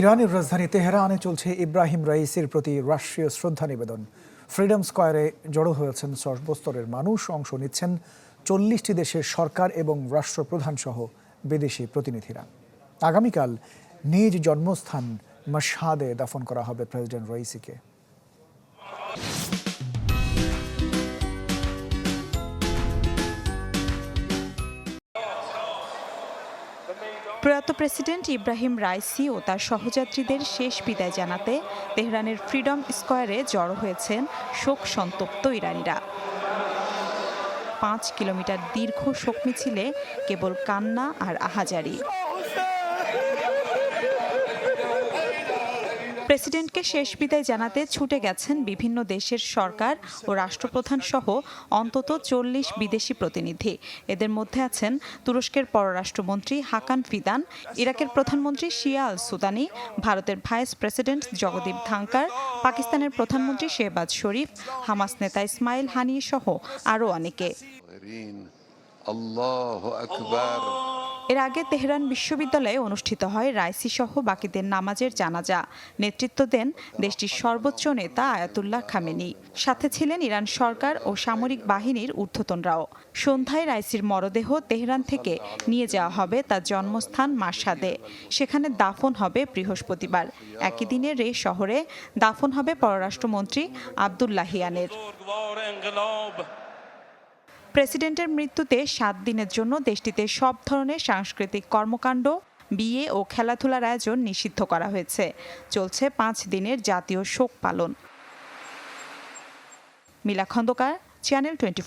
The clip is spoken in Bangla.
ইরানের রাজধানী তেহরানে চলছে ইব্রাহিম রাইসির প্রতি রাষ্ট্রীয় শ্রদ্ধা নিবেদন। ফ্রিডম স্কোয়ারে জড়ো হয়েছেন সর্বস্তরের মানুষ। অংশ নিচ্ছেন চল্লিশটি দেশের সরকার এবং রাষ্ট্রপ্রধান সহ বিদেশি প্রতিনিধিরা। আগামীকাল নিজ জন্মস্থান মাসাদে দাফন করা হবে প্রেসিডেন্ট রাইসিকে। প্রয়াত প্রেসিডেন্ট ইব্রাহিম রাইসি ও তার সহযাত্রীদের শেষ বিদায় জানাতে তেহরানের ফ্রিডম স্কোয়ারে জড়ো হয়েছেন শোক সন্তপ্ত ইরানিরা। পাঁচ কিলোমিটার দীর্ঘ শোক মিছিলে কেবল কান্না আর আহাজারি। প্রেসিডেন্টকে শেষ বিদায় জানাতে ছুটে গেছেন বিভিন্ন দেশের সরকার ও রাষ্ট্রপ্রধান সহ অন্তত চল্লিশ বিদেশি প্রতিনিধি। এদের মধ্যে আছেন তুরস্কের পররাষ্ট্রমন্ত্রী হাকান ফিদান, ইরাকের প্রধানমন্ত্রী শিয়া আল সুদানি ভারতের ভাইস প্রেসিডেন্ট জগদীপ ধাঙ্কার পাকিস্তানের প্রধানমন্ত্রী শেহবাজ শরীফ, হামাস নেতা ইসমাইল হানি সহ আরও অনেকে। আল্লাহ আকবার। এর আগে তেহরান বিশ্ববিদ্যালয়ে অনুষ্ঠিত হয় রাইসি সহ বাকিদের নামাজের জানাজা। নেতৃত্ব দেন দেশটির সর্বোচ্চ নেতা আয়াতুল্লাহ খামেনি। সাথে ছিলেন ইরান সরকার ও সামরিক বাহিনীর ঊর্ধ্বতনরাও। সন্ধ্যায় রাইসির মরদেহ তেহরান থেকে নিয়ে যাওয়া হবে তার জন্মস্থান মাসাদে সেখানে দাফন হবে বৃহস্পতিবার। একই দিনে রে শহরে দাফন হবে পররাষ্ট্রমন্ত্রী আবদুল্লাহিয়ানের প্রেসিডেন্টের মৃত্যুতে সাত দিনের জন্য দেশটিতে সব ধরনের সাংস্কৃতিক কর্মকাণ্ড, বিয়ে ও খেলাধুলার আয়োজন নিষিদ্ধ করা হয়েছে। চলছে পাঁচ দিনের জাতীয় শোক পালন। মিলা খন্দকার চ্যানেল টোয়েন্টি